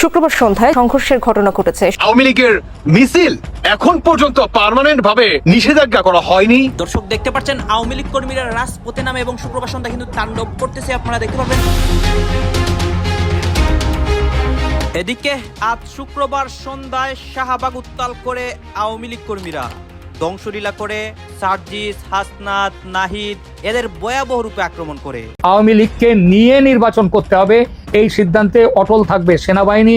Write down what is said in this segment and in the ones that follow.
শুক্রবার সন্ধ্যায় সংঘর্ষের ঘটনা ঘটেছে। আওয়ামী লীগের মিছিল এখন পর্যন্ত পার্মানেন্ট ভাবে নিষেধাজ্ঞা করা হয়নি। দর্শক দেখতে পাচ্ছেন আওয়ামী লীগ কর্মীরা রাজপথে নামে এবং শুক্রবার সন্ধ্যা কিন্তু তাণ্ডব করতেছে আপনারা দেখতে পাবেন। এদিকে আজ শুক্রবার সন্ধ্যায় শাহবাগ উত্তাল করে আওয়ামী লীগ কর্মীরা ধ্বংসলীলা করে সার্জিস, হাসনাত, নাহিদ এদের ভয়াবহ রূপে আক্রমণ করে। আওয়ামী লীগকে নিয়ে নির্বাচন করতে হবে, এই সিদ্ধান্তে অটল থাকবে সেনাবাহিনী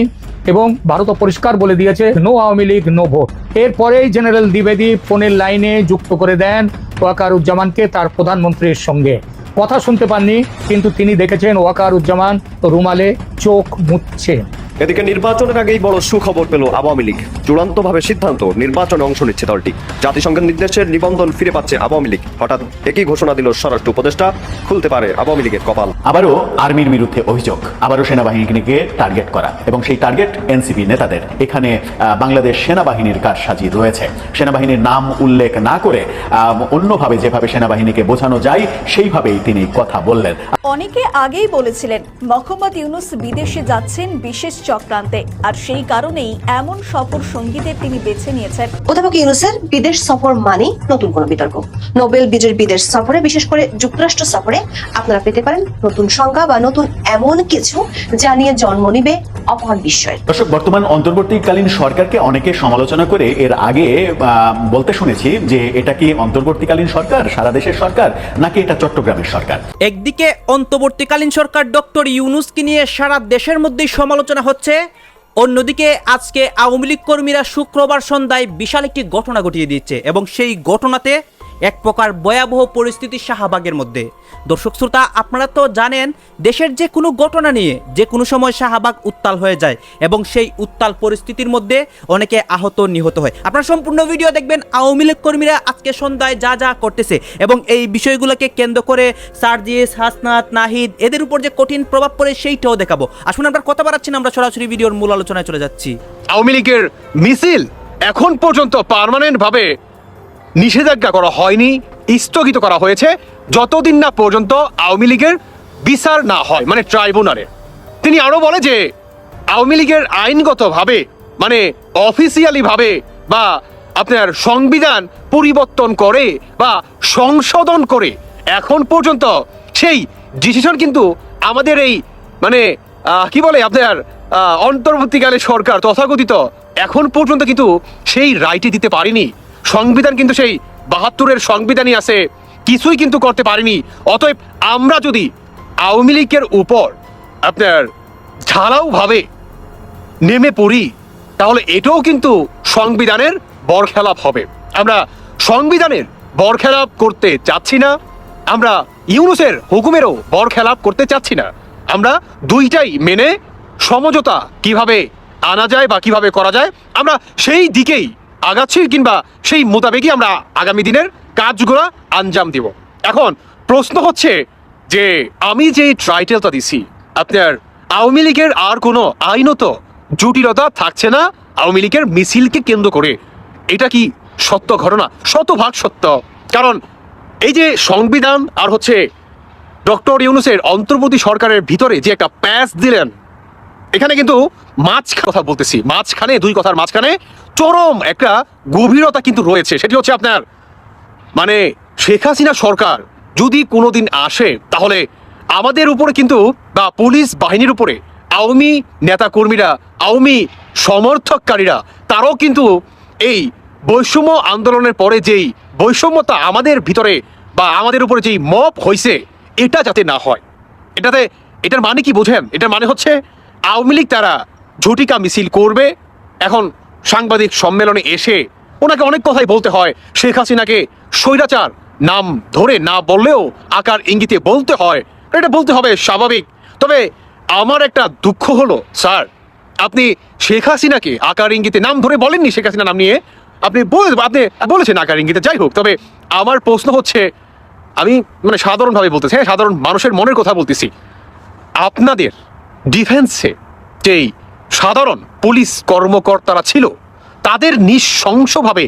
এবং ভারত পরিষ্কার বলে দিয়েছে no Awami League no vote এরপরেই জেনারেল দ্বিবেদী ফোনের লাইনে যুক্ত করে দেন ওয়াকারুজ্জামানকে তার প্রধানমন্ত্রীর সঙ্গে। কথা শুনতে পাননি, কিন্তু তিনি দেখেছেন ওয়াকারুজ্জামান রুমালে চোখ মুছছেন এদিকে নির্বাচনের আগেই বড় সুখবর পেল আওয়ামী লীগ। চূড়ান্তভাবে সিদ্ধান্ত নির্বাচনে অংশ নিচ্ছে দলটি। জাতিসংঘের নির্দেশের নিবন্ধন ফিরে পাচ্ছে আওয়ামী লীগ। হঠাৎ একই ঘোষণা দিল স্বরাষ্ট্র উপদেষ্টা খুলতে পারে আওয়ামী লীগের কপাল। আবারও আর্মির বিরুদ্ধে অভিযোগ আবারও সেনাবাহিনীকে টার্গেট করা এবং সেই টার্গেট এনসিপি নেতাদের। এখানে বাংলাদেশ সেনাবাহিনীর কারসাজি রয়েছে। সেনাবাহিনীর নাম উল্লেখ না করে আহ, অন্যভাবে যেভাবে সেনাবাহিনীকে বোঝানো যায় সেইভাবেই তিনি কথা বললেন। অনেকে আগেই বলেছিলেন মোহাম্মদ ইউনুস বিদেশে যাচ্ছেন বিশেষ চক্রান্তে। আর সেই কারণেই এমন সফর সঙ্গীদের তিনি বেছে নিয়েছেন। অধ্যাপক ইউনুসের বিদেশ সফর মানে নতুন কোনো বিতর্ক। নোবেল বিজয়ের বিদেশ সফরে, বিশেষ করে যুক্তরাষ্ট্র সফরে, আপনারা পেতে পারেন নতুন সংখ্যা বা নতুন এমন কিছু যা নিয়ে জন্ম নিবে অপার বিস্ময়ের দর্শক বর্তমান অন্তর্বর্তীকালীন সরকারকে অনেকে সমালোচনা করে এর আগে আহ, বলতে শুনেছি যে এটা কি অন্তর্বর্তীকালীন সরকার সারা দেশের সরকার নাকি এটা চট্টগ্রামের সরকার? একদিকে অন্তর্বর্তীকালীন সরকার ডক্টর ইউনুসকে নিয়ে সারা দেশের মধ্যেই সমালোচনা হচ্ছে অন্যদিকে আজকে আওয়ামী লীগ কর্মীরা শুক্রবার সন্ধ্যায় বিশাল একটি ঘটনা ঘটিয়ে দিচ্ছে এবং সেই ঘটনাতে এক প্রকার ভয়াবহ পরিস্থিতি শাহবাগের মধ্যে। দর্শক শ্রোতা, আপনারা তো জানেন, দেশের যে কোনো ঘটনা নিয়ে, যে কোনো সময় শাহবাগ উত্তাল হয়ে যায় এবং সেই উত্তাল পরিস্থিতির মধ্যে অনেকে আহত নিহত হয়। আপনারা সম্পূর্ণ ভিডিও দেখবেন, আওয়ামী লীগ কর্মীরা আজকে সন্ধ্যায় যা যা করতেছে এবং এই বিষয়গুলোকে কেন্দ্র করে সার্জিস, হাসনাত, নাহিদ, এদের উপর যে কঠিন প্রভাব পড়ে সেইটাও দেখাবো। আসুন আমরা কথা বাড়াচ্ছি না, আমরা সরাসরি ভিডিওর মূল আলোচনায় চলে যাচ্ছি। আওয়ামী লীগের মিছিল এখন পর্যন্ত পার্মানেন্ট ভাবে নিষেধাজ্ঞা করা হয়নি, স্থগিত করা হয়েছে যতদিন না পর্যন্ত আওয়ামী লীগের বিচার না হয় মানে ট্রাইব্যুনালে। তিনি আরও বলে যে, আওয়ামী লীগের আইনগতভাবে মানে অফিসিয়ালিভাবে বা আপনার সংবিধান পরিবর্তন করে বা সংশোধন করে, এখন পর্যন্ত সেই ডিসিশন কিন্তু আমাদের এই মানে কি বলে আপনার অন্তর্বর্তীকালে সরকার তথাকথিত এখন পর্যন্ত কিন্তু সেই রায়টি দিতে পারেনি। সংবিধান কিন্তু সেই বাহাত্তরের সংবিধানই আছে। কিছুই কিন্তু করতে পারিনি। অতএব আমরা যদি আওয়ামী লীগের উপর আপনার ঝাড়াও ভাবে নেমে পড়ি, তাহলে এটাও কিন্তু সংবিধানের বরখেলাপ হবে। আমরা সংবিধানের বরখেলাপ করতে চাচ্ছি না। আমরা ইউনুসের হুকুমেরও বরখেলাপ করতে চাচ্ছি না। আমরা দুইটাই মেনে সমঝোতা কীভাবে আনা যায় বা কীভাবে করা যায়, আমরা সেই দিকেই আগাচ্ছি কিংবা সেই মোতাবেকই আমরা আগামী দিনের কাজগুলো আঞ্জাম দিব। এখন প্রশ্ন হচ্ছে যে আমি যে টাইটেলটা দিছি, আপনার আওয়ামী লীগের আর কোনো আইনত জটিলতা থাকছে না? আওয়ামী লীগের মিছিলকে কেন্দ্র করে এটা কি সত্য ঘটনা? শতভাগ সত্য। কারণ এই যে সংবিধান আর হচ্ছে ডক্টর ইউনুসের অন্তর্বর্তী সরকারের ভিতরে যে একটা প্যাচ দিলেন এখানে কিন্তু মাছ কথা বলতেছি। মাঝখানে, দুই কথার মাঝখানে চরম একটা গভীরতা কিন্তু রয়েছে। সেটি হচ্ছে আপনার মানে শেখ হাসিনা সরকার যদি কোনোদিন আসে, তাহলে আমাদের উপরে কিন্তু বা পুলিশ বাহিনীর উপরে আওয়ামী নেতাকর্মীরা, আওয়ামী সমর্থককারীরা, তারাও কিন্তু এই বৈষম্য আন্দোলনের পরে যেই বৈষম্যতা আমাদের ভিতরে বা আমাদের উপরে যেই মপ হয়েছে এটা যাতে না হয়। এটাতে, এটার মানে কি বোঝেন? এটার মানে হচ্ছে আওয়ামী লীগ তারা ঝটিকা মিছিল করবে। এখন সাংবাদিক সম্মেলনে এসে ওনাকে অনেক কথাই বলতে হয়। শেখ হাসিনাকে স্বৈরাচার নাম ধরে না বললেও আকার ইঙ্গিতে বলতে হয়। এটা বলতে হবে স্বাভাবিক। তবে আমার একটা দুঃখ হলো, স্যার, আপনি শেখ হাসিনাকে আকার ইঙ্গিতে নাম ধরে বলেননি শেখ হাসিনা নাম নিয়ে? আপনি আপনি বলেছেন আকার ইঙ্গিতে, যাই হোক। তবে আমার প্রশ্ন হচ্ছে, আমি মানে সাধারণভাবে বলতেছি হ্যাঁ সাধারণ মানুষের মনের কথা বলতেছি। আপনাদের ডিফেন্সে যেই সাধারণ পুলিশ কর্মকর্তারা ছিল, তাদের নিঃশংসভাবে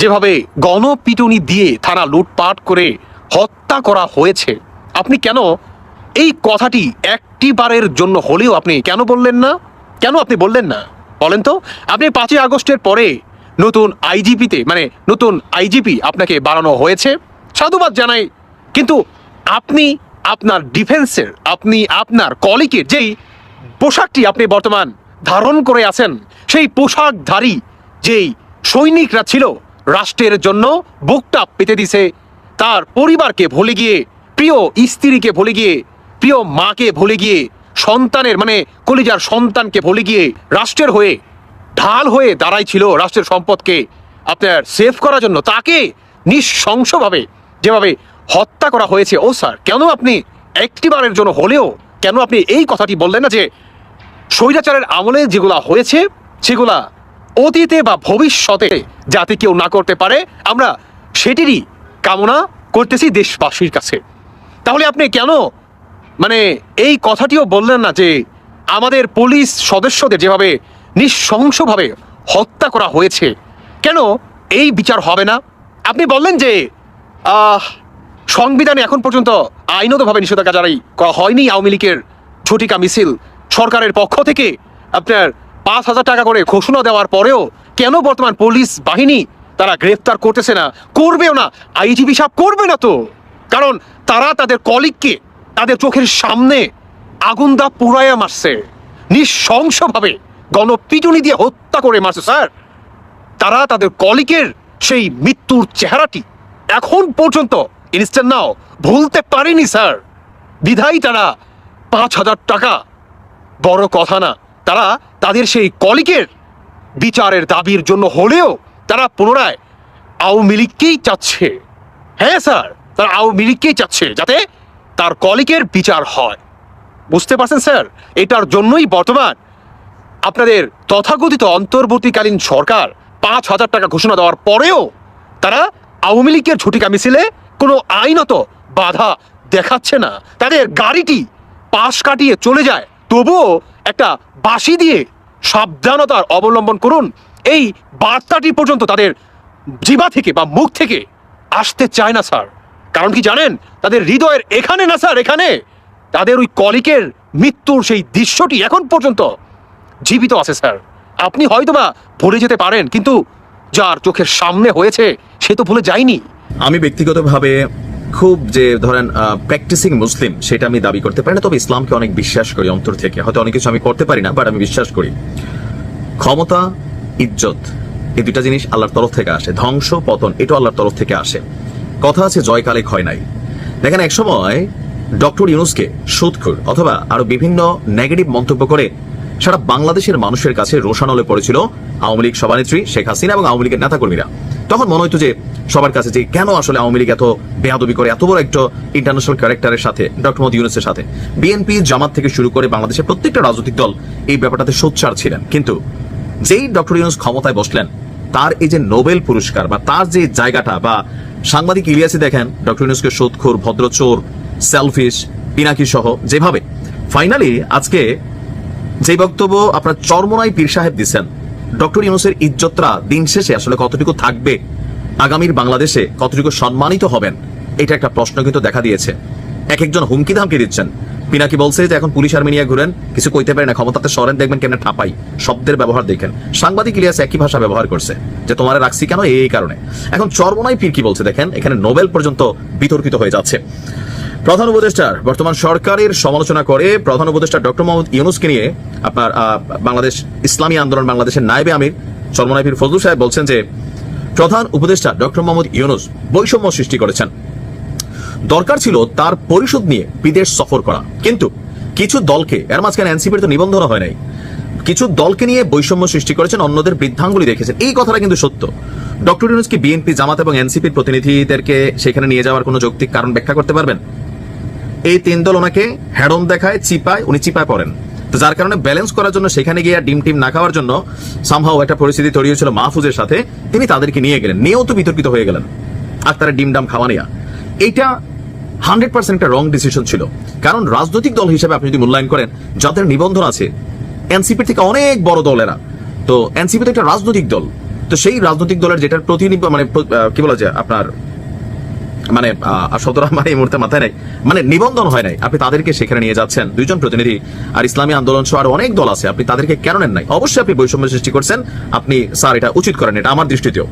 যেভাবে গণপিটুনি দিয়ে থানা লুটপাট করে হত্যা করা হয়েছে, আপনি কেন এই কথাটি একটি বারের জন্য হলেও আপনি কেন বললেন না? কেন আপনি বললেন না? বলেন তো, আপনি পাঁচই আগস্টের পরে নতুন আইজিপিতে মানে নতুন আইজিপি আপনাকে বাড়ানো হয়েছে, সাধুবাদ জানাই, কিন্তু আপনি আপনার ডিফেন্সের, আপনি আপনার কলিকের যেই পোশাকটি আপনি বর্তমান ধারণ করে আছেন, সেই পোশাকধারী যেই সৈনিকরা ছিল রাষ্ট্রের জন্য বুকটা পেতে দিছে, তার পরিবারকে ভুলে গিয়ে, প্রিয় স্ত্রীকে ভুলে গিয়ে, প্রিয় মাকে ভুলে গিয়ে, সন্তানের মানে কলিজার সন্তানকে ভুলে গিয়ে রাষ্ট্রের হয়ে, ঢাল হয়ে দাঁড়াই ছিল রাষ্ট্রের সম্পদকে আপনার সেভ করার জন্য। তাকে নিঃশংসভাবে যেভাবে হত্যা করা হয়েছে। ও স্যার কেন আপনি একটিবারের জন্য হলেও কেন আপনি এই কথাটি বললেন না যে স্বৈরাচারের আমলে যেগুলা হয়েছে সেগুলা অতীতে বা ভবিষ্যতে যাতে কেউ না করতে পারে আমরা সেটিরই কামনা করতেছি দেশবাসীর কাছে। তাহলে আপনি কেন মানে এই কথাটিও বললেন না যে আমাদের পুলিশ সদস্যদের যেভাবে নিঃশংসভাবে হত্যা করা হয়েছে কেন এই বিচার হবে না? আপনি বললেন যে আহ, সংবিধানে এখন পর্যন্ত আইনতভাবে নিষেধাজ্ঞা জারি করা হয়নি আওয়ামী লীগের ঝটিকা মিছিল। সরকারের পক্ষ থেকে আপনার পাঁচ হাজার টাকা করে ঘোষণা দেওয়ার পরেও কেন বর্তমান পুলিশ বাহিনী তারা গ্রেফতার করতেছে না? করবেও না। আইজিপি সাহেব করবে না তো। কারণ তারা তাদের কলিগকে তাদের চোখের সামনে আগুন দা পুড়াইয়া মারছে। নৃশংসভাবে গণপিটুনি দিয়ে হত্যা করে মারছে, স্যার। তারা তাদের কলিকের সেই মৃত্যুর চেহারাটি এখন পর্যন্ত ইনস্ট্যান্ট নাও ভুলতে পারেনি, স্যার। বিধাই তারা পাঁচ হাজার টাকা। বড় কথা না, তারা তাদের সেই কলিকের বিচারের দাবির জন্য হলেও তারা পুনরায় আওয়ামী লীগকেই চাচ্ছে। হ্যাঁ স্যার, তারা আওয়ামী লীগকেই চাচ্ছে, যাতে তার কলিকের বিচার হয়। বুঝতে পারছেন, স্যার? এটার জন্যই বর্তমান আপনাদের তথাকথিত অন্তর্বর্তীকালীন সরকার পাঁচ হাজার টাকা ঘোষণা দেওয়ার পরেও তারা আওয়ামী লীগের ঝুটিকা মিছিলে কোনো আইনত বাধা দেখাচ্ছে না। তাদের গাড়িটি পাশ কাটিয়ে চলে যায়। তবুও একটা বাঁশি দিয়ে সাবধানতার অবলম্বন করুন। এই বার্তাটি পর্যন্ত তাদের জিবা থেকে বা মুখ থেকে আসতে চায় না, স্যার। কারণ কি জানেন? তাদের হৃদয়ের এখানে না, স্যার, এখানে। তাদের ওই কলিকের মৃত্যুর সেই দৃশ্যটি এখন পর্যন্ত জীবিত আছে, স্যার। আপনি হয়তোবা ভুলে যেতে পারেন, কিন্তু যার চোখের সামনে হয়েছে সে তো ভুলে যায়নি। আমি ব্যক্তিগতভাবে খুব যে ধরেন প্র্যাকটিসিং মুসলিম সেটা আমি দাবি করতে পারি না, তবে ইসলামকে অনেক বিশ্বাস করি অন্তর থেকে। হয়তো অনেক কিছু আমি করতে পারি না বাট আমি বিশ্বাস করি। ক্ষমতা, ইজ্জত, এই দুইটা জিনিস আল্লাহর তরফ থেকে আসে। ধ্বংস, পতন, এটাও আল্লাহর তরফ থেকে আসে। কথা আছে, জয়কালে ক্ষয় নাই। দেখেন, এক সময় ডক্টর ইউনুসকে সুদখুর অথবা আরও বিভিন্ন নেগেটিভ মন্তব্য করে সারা বাংলাদেশের মানুষের কাছে রোশানলে পড়েছিল আওয়ামী লীগ সভানেত্রী শেখ হাসিনা এবং আওয়ামী লীগের নেতাকর্মীরা। তখন মনে হইতো যে সবার কাছে যে কেন আসলে আওয়ামী লীগ এত বেয়াদবি করে, এত বড় একটা ইন্টারন্যাশনাল ক্যারেক্টারের সাথে ডক্টর মোদী ইউনুসের সাথে। বিএনপি জামাত থেকে শুরু করে বাংলাদেশের প্রত্যেকটা রাজনৈতিক দল এই ব্যাপারটাতে সোচ্চার ছিলেন। কিন্তু যেই ডক্টর ইউনুস ক্ষমতায় বসলেন, তার এই যে নোবেল পুরস্কার বা তার যে জায়গাটা বা সাংবাদিক ইলিয়াসে দেখেন ডক্টর ইউনুসকে সোদখোর ভদ্রচোর সেলফিশ পিনাকি সহ যেভাবে। ফাইনালি আজকে যে বক্তব্য আপনার চরমনাই পীর সাহেব দিচ্ছেন ডক্টর ইউনুসের ইজ্জতরা দিন শেষে আসলে কতটুকু থাকবে? আগামীর বাংলাদেশে কতটুকু সম্মানিত হবেন? এটা একটা প্রশ্ন কিন্তু দেখা দিয়েছে। এক একজন হুমকি ধামকি দিচ্ছেন। পিনাকি বলছে যে এখন পুলিশ আর্মি নিয়ে ঘুরেন, কিছু কইতে পারে না, ক্ষমতাতে সরেন, দেখবেন কেমন ঠাপাই, শব্দের ব্যবহার দেখেন। সাংবাদিক ইলিয়াস একই ভাষা ব্যবহার করছে, যে তোমার রাখছি কেন? এই কারণে। এখন চরমনাই পীর বলছে, দেখেন, এখানে নোবেল পর্যন্ত বিতর্কিত হয়ে যাচ্ছে। প্রধান উপদেষ্টার বর্তমান সরকারের সমালোচনা করে প্রধান উপদেষ্টা ডক্টর মোহাম্মদ ইউনুসকে নিয়ে আপনার বাংলাদেশ ইসলামী আন্দোলন বাংলাদেশের নায়েবে আমির চরমনাইফির ফজলু সাহেব বলছেন যে, প্রধান উপদেষ্টা ডক্টর মোহাম্মদ ইউনুস বৈষম্য সৃষ্টি করেছেন। দরকার ছিল তার পরিষদ নিয়ে বিদেশ সফর করা। কিন্তু কিছু দলকে, এর মাঝখানে এনসিপির তো নিবন্ধন হয় নাই, কিছু দলকে নিয়ে বৈষম্য সৃষ্টি করেছেন, অন্যদের বৃদ্ধাঙ্গুলি দেখেছেন। এই কথাটা কিন্তু সত্য। ডক্টর ইউনুস কি বিএনপি, জামাত এবং এনসিপির প্রতিনিধিদেরকে সেখানে নিয়ে যাওয়ার কোনো যৌক্তিক কারণ ব্যাখ্যা করতে পারবেন? এই তিন দল ওনাকে হ্যাডম দেখায়, চিপায়, উনি চিপায় পড়েন। তো যার কারণে ব্যালেন্স করার জন্য সেখানে গিয়ে ডিম টিম না খাওয়ার জন্য সামহাও একটা পরিস্থিতি তৈরি হয়েছিল মাহফুজের সাথে। তিনি তাদেরকে নিয়ে গেলেন, নিয়েও তো বিতর্কিত হয়ে গেলেন। আর তারা ডিম ডাম খাওয়া নেয়া। এইটা হান্ড্রেড পার্সেন্ট একটা রং ডিসিশন ছিল। কারণ রাজনৈতিক দল হিসেবে আপনি যদি মূল্যায়ন করেন, যাদের নিবন্ধন আছে এনসিপির থেকে অনেক বড় দল এরা। তো এনসিপি তো একটা রাজনৈতিক দল। তো সেই রাজনৈতিক দলের যেটার প্রতিনিধি মানে কি বলা যায়? আপনার মানে শব্দটা আমার এই মুহূর্তে মাথায় নাই। মানে নিবন্ধন হয় নাই। আপনি তাদেরকে সেখানে নিয়ে যাচ্ছেন। দুইজন প্রতিনিধি আর ইসলামী আন্দোলন সহ আরও অনেক দল আছে। আপনি তাদেরকে কেন নেন নাই? অবশ্যই আপনি বৈষম্য সৃষ্টি করছেন। আপনি, স্যার, এটা উচিত করেন। এটা আমার দৃষ্টিতেও।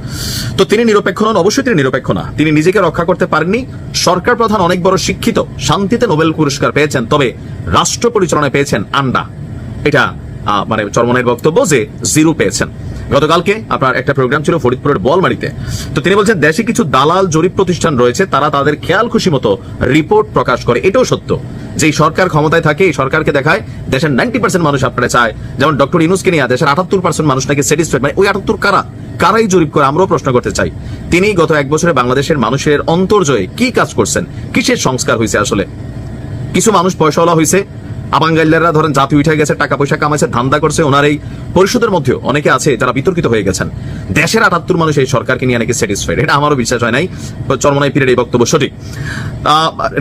তো তিনি নিরপেক্ষ নন। অবশ্যই তিনি নিরপেক্ষ না। তিনি নিজেকে রক্ষা করতে পারেননি। সরকার প্রধান অনেক বড় শিক্ষিত। শান্তিতে নোবেল পুরস্কার পেয়েছেন। তবে রাষ্ট্র পরিচালনায় পেয়েছেন আন্ডা। এটা মানে চরমনের বক্তব্য যে জিরো পেয়েছেন। গতকালকে আপনার একটা প্রোগ্রাম ছিল ফরিদপুরের বলমারিতে। তো তিনি বলছেন, দেশে কিছু দালাল জরিপ প্রতিষ্ঠান রয়েছে, তারা তাদের খেয়াল খুশি মতো রিপোর্ট প্রকাশ করে। এটাও সত্য যে সরকার ক্ষমতায় থাকে, এই সরকারকে দেখায়, দেশের নাইনটি পার্সেন্ট মানুষ আপনারা চায়। যেমন ডক্টর ইনুসকে নিয়ে, দেশের আটাত্তর পার্সেন্ট মানুষ নাকি স্যাটিসফাইড মানে ওই আটাত্তর কারা? কারাই জরিপ করে আমরাও প্রশ্ন করতে চাই। তিনি গত এক বছরে বাংলাদেশের মানুষের অন্তর্জয়ে কি কাজ করছেন? কিসের সংস্কার হয়েছে আসলে? কিছু মানুষ পয়সাওয়ালা হয়েছে আবাঙ্গাইলাররা ধরেন জাতি উঠে গেছে, টাকা পয়সা কামাইছে, ধান্দা করছে, ওনার এই পরিষদের মধ্যেও অনেকে আছে যারা বিতর্কিত হয়ে গেছেন। দেশের আটাত্তর মানুষ এই সরকারকে নিয়ে নাকি স্যাটিসফাইড এটা আমারও বিশ্বাস হয় নাই চরমনাই পীরের এই বক্তব্য সঠিক।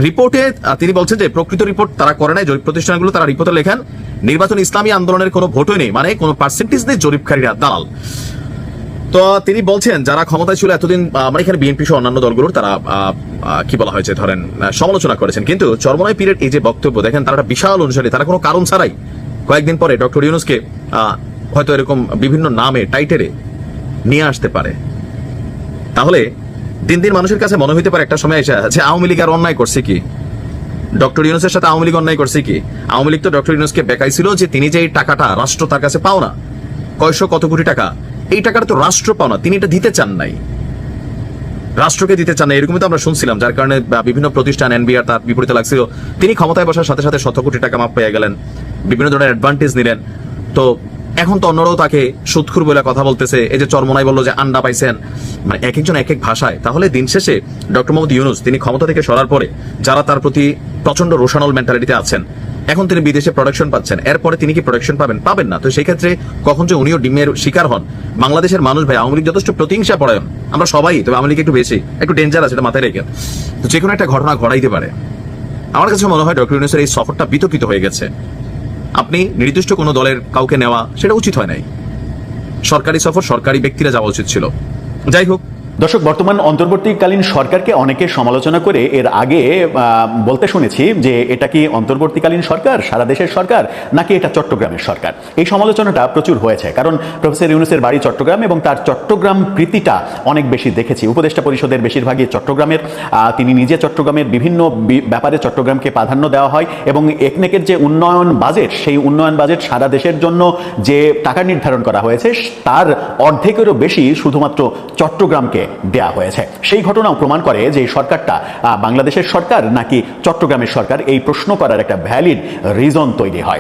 রিপোর্টে তিনি বলছেন যে প্রকৃত রিপোর্ট তারা করে নাই, জরিপ প্রতিষ্ঠানগুলো তারা রিপোর্টে লেখেন, নির্বাচন ইসলামী আন্দোলনের কোনো ভোটই নেই মানে কোনো পার্সেন্টেজ নেই জরিপকারীরা, দালাল। তো তিনি বলছেন যারা ক্ষমতায় ছিল এতদিন আহ, মানে এখানে বিএনপি সহ অন্যান্য দলগুলোর তারা কি বলা হয়েছে ধরেন সমালোচনা করেছেন। কিন্তু চরমনাই পীরের এই যে বক্তব্য দেখেন তারা একটা বিশাল অনুসারী তারা কোনো কারণ ছাড়াই কয়েকদিন পরে ডক্টর ইউনুসকে হয়তো এরকম বিভিন্ন নামে টাইটেলে নিয়ে আসতে পারে। তাহলে দিন দিন মানুষের কাছে মনে হইতে পারে একটা সময় এসে যে আওয়ামী লীগ আর অন্যায় করছে কি? ডক্টর ইউনুসের সাথে আওয়ামী লীগ অন্যায় করছে কি? আওয়ামী লীগ তো ডক্টর ইউনুসকে বেকাইছিল যে তিনি যে এই টাকাটা রাষ্ট্র তার কাছে পাও না। কয়শো কত কোটি টাকা এই টাকাটা তো রাষ্ট্র পাও না তিনি এটা দিতে চান নাই। রাষ্ট্রকে দিতে চান না এরকমই তো আমরা শুনছিলাম, যার কারণে বিভিন্ন প্রতিষ্ঠান, এনবিআর তার বিপরীতে লাগছিল। তিনি ক্ষমতায় বসার সাথে সাথে শত কোটি টাকা মাপ পেয়ে গেলেন, বিভিন্ন ধরনের অ্যাডভান্টেজ নিলেন। তো এখন তো অন্যরাও তাকে সুৎখুর বলে কথা বলতেছে, এই যে চরমনাই বলল যে আন্ডা পাইছেন মানে এক একজন এক এক ভাষায়। তাহলে দিন শেষে ডক্টর মোহাম্মদ ইউনুস, তিনি ক্ষমতা থেকে সরার পরে, যারা তার প্রতি প্রচণ্ড রোশানল মেন্টালিটিতে আছেন এখন তিনি বিদেশে প্রোডাকশন পাচ্ছেন। এরপরে তিনি কি প্রোডাকশন পাবেন? পাবেন না। তো সেই ক্ষেত্রে কখন যে উনিও ডিমের শিকার হন, বাংলাদেশের মানুষ ভাই, আওয়ামী লীগ যথেষ্ট প্রতিহিংসা পড়ায়ন আমরা সবাই, তবে আওয়ামী লীগ একটু বেশি, একটু ডেঞ্জার আছে এটা মাথায় রেখে। তো যে কোনো একটা ঘটনা ঘটাইতে পারে। আমার কাছে মনে হয় ডক্টর ইউনুসের এই সফরটা বিতর্কিত হয়ে গেছে। আপনি নির্দিষ্ট কোনো দলের কাউকে নেওয়া, সেটা উচিত হয় নাই। সরকারি সফর সরকারি ব্যক্তিরা যাওয়া উচিত ছিল। যাই হোক দর্শক, বর্তমান অন্তর্বর্তীকালীন সরকারকে অনেকে সমালোচনা করে এর আগে বলতে শুনেছি যে এটা কি অন্তর্বর্তীকালীন সরকার, সারা দেশের সরকার, নাকি এটা চট্টগ্রামের সরকার? এই সমালোচনাটা প্রচুর হয়েছে, কারণ প্রফেসর ইউনুসের বাড়ি চট্টগ্রাম এবং তার চট্টগ্রাম প্রীতিটা অনেক বেশি দেখেছি। উপদেষ্টা পরিষদের বেশিরভাগই চট্টগ্রামের তিনি নিজে চট্টগ্রামের বিভিন্ন ব্যাপারে চট্টগ্রামকে প্রাধান্য দেওয়া হয় এবং একনেকের যে উন্নয়ন বাজেট, সেই উন্নয়ন বাজেট সারা দেশের জন্য যে টাকা নির্ধারণ করা হয়েছে, তার অর্ধেকেরও বেশি শুধুমাত্র চট্টগ্রামকে দেয়া হয়েছে। সেই ঘটনাও প্রমাণ করে যে সরকারটা বাংলাদেশের সরকার নাকি চট্টগ্রামের সরকার এই প্রশ্ন করার একটা ভ্যালিড রিজন তৈরি হয়।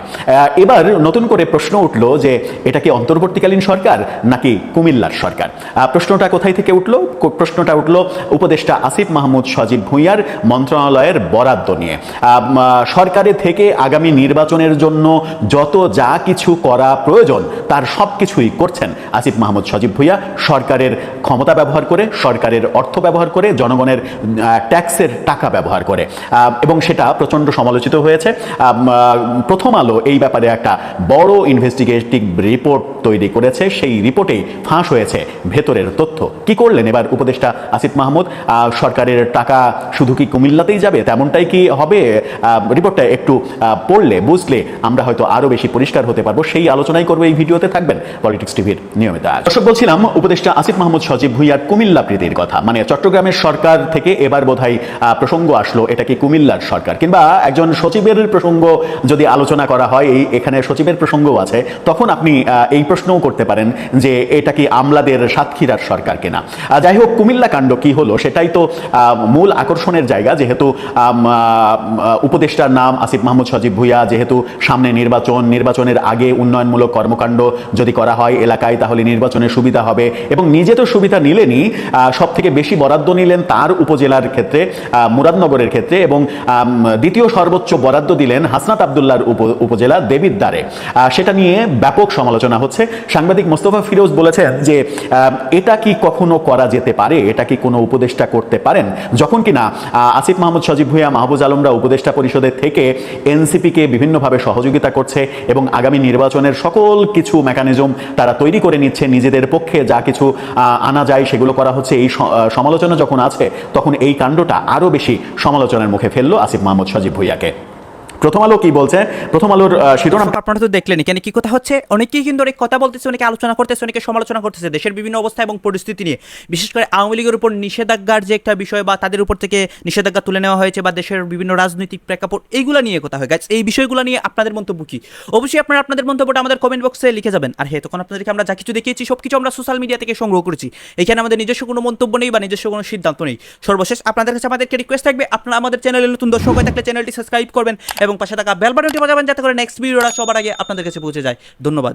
এবার নতুন করে প্রশ্ন উঠল যে এটা কি অন্তর্বর্তীকালীন সরকার নাকি কুমিল্লার সরকার? প্রশ্নটা কোথায় থেকে উঠল? প্রশ্নটা উঠল উপদেষ্টা আসিফ মাহমুদ সজীব ভুঁইয়ার মন্ত্রণালয়ের বরাদ্দ নিয়ে। আহ, উম, সরকারে থেকে আগামী নির্বাচনের জন্য যত যা কিছু করা প্রয়োজন তার সব কিছুই করছেন আসিফ মাহমুদ সজীব ভুঁইয়া। সরকারের ক্ষমতা ব্যবহার করে সরকারের অর্থ ব্যবহার করে, জনগণের ট্যাক্সের টাকা ব্যবহার করে। এবং সেটা প্রচণ্ড সমালোচিত হয়েছে। প্রথম আলো এই ব্যাপারে একটা বড় ইনভেস্টিগেটিভ রিপোর্ট তৈরি করেছে। সেই রিপোর্টেই ফাঁস হয়েছে ভেতরের তথ্য। কি করলেন এবার উপদেষ্টা আসিফ মাহমুদ? সরকারের টাকা শুধু কি কুমিল্লাতেই যাবে? তেমনটাই কি হবে? রিপোর্টটা একটু পড়লে, বুঝলে আমরা হয়তো আরও বেশি পরিষ্কার হতে পারব। সেই আলোচনাই করব এই ভিডিওতে থাকবেন পলিটিক্স টিভির নিয়মিত। দর্শক, বলছিলাম, উপদেষ্টা আসিফ মাহমুদ সজীব ভুইয়ার কুমিল্লা প্রীতির কথা। মানে চট্টগ্রামের সরকার থেকে এবার বোধহয় প্রসঙ্গ আসলো, এটা কি কুমিল্লার সরকার? কিংবা একজন সচিবের প্রসঙ্গ যদি আলোচনা করা হয়, এই এখানে সচিবের প্রসঙ্গও আছে, তখন আপনি এই প্রশ্নও করতে পারেন যে এটা কি আমলাদের সাতক্ষীরার সরকার কিনা। যাই হোক, কুমিল্লা কাণ্ড কি হলো সেটাই তো মূল আকর্ষণের জায়গা, যেহেতু উপদেষ্টার নাম আসিফ মাহমুদ সজীব ভুইয়া, যেহেতু সামনে নির্বাচন, নির্বাচনের আগে উন্নয়নমূলক কর্মকাণ্ড যদি করা হয় এলাকায়, তাহলে নির্বাচনের সুবিধা হবে। এবং নিজে তো সুবিধা নিলেনই সব বেশি বরাদ্দ নিলেন তার উপজেলার ক্ষেত্রে মুরাদনগরের ক্ষেত্রে এবং দ্বিতীয় সর্বোচ্চ বরাদ্দ দিলেন হাসনাত আবদুল্লার উপ- উপজেলা আহ, সেটা নিয়ে ব্যাপক সমালোচনা হচ্ছে। সাংবাদিক মোস্তফা ফিরোজ বলেছেন যে এটা কি কখনো করা যেতে পারে? এটা কি কোনো উপদেষ্টা করতে পারেন? যখন কিনা আসিফ মাহমুদ সজীব ভুইয়া মাহবুজ আলমরা উপদেষ্টা পরিষদের থেকে এনসিপিকে বিভিন্নভাবে সহযোগিতা করছে এবং আগামী নির্বাচনের সকল কিছু মেকানিজম তারা তৈরি করে নিচ্ছে নিজেদের পক্ষে যা কিছু আনা যায় সেগুলো করা হচ্ছে এই সমালোচনা যখন আছে, তখন এই কাণ্ডটা আরও বেশি সমালোচনার মুখে ফেলল আসিফ মাহমুদ সজীব ভুইয়াকে। প্রথম আলো কি বলছে? প্রথম আলোর শিরোনাম আপনারা তো দেখলেন এখানে কি কথা হচ্ছে? অনেকেই কিন্তু অনেক কথা বলতেছে, অনেকে আলোচনা করতেছে, অনেকে সমালোচনা করতেছে, দেশের বিভিন্ন অবস্থা এবং পরিস্থিতি নিয়ে। বিশেষ করে আওয়ামী লীগের উপর নিষেধাজ্ঞার যে একটা বিষয় বা তাদের উপর থেকে নিষেধাজ্ঞা তুলে নেওয়া হয়েছে বা দেশের বিভিন্ন রাজনৈতিক প্রেক্ষাপট, এইগুলো নিয়ে কথা হয়। গাইজ এই বিষয়গুলো নিয়ে আপনাদের মন্তব্য কি? অবশ্যই আপনারা আপনাদের মন্তব্যটা আমাদের কমেন্ট বক্সে লিখে যাবেন। আর হ্যাঁ তখন আপনাদেরকে আমরা যা কিছু দেখিয়েছি সব কিছু আমরা সোশ্যাল মিডিয়া থেকে সংগ্রহ করেছি। এখানে আমাদের নিজস্ব কোনো মন্তব্য নেই বা নিজস্ব কোনো সিদ্ধান্ত নেই। সর্বশেষ আপনাদের কাছে আমাদেরকে রিকোয়েস্ট থাকবে, আপনারা আমাদের চ্যানেলে নতুন দর্শক হয়ে থাকলে চ্যানেলটি সাবস্ক্রাইব করবেন এবং পাশে থাকা বেল বাটনটি বাজাবেন যাতে করে নেক্সট ভিডিওটা সবার আগে আপনাদের কাছে পৌঁছে যায়। ধন্যবাদ।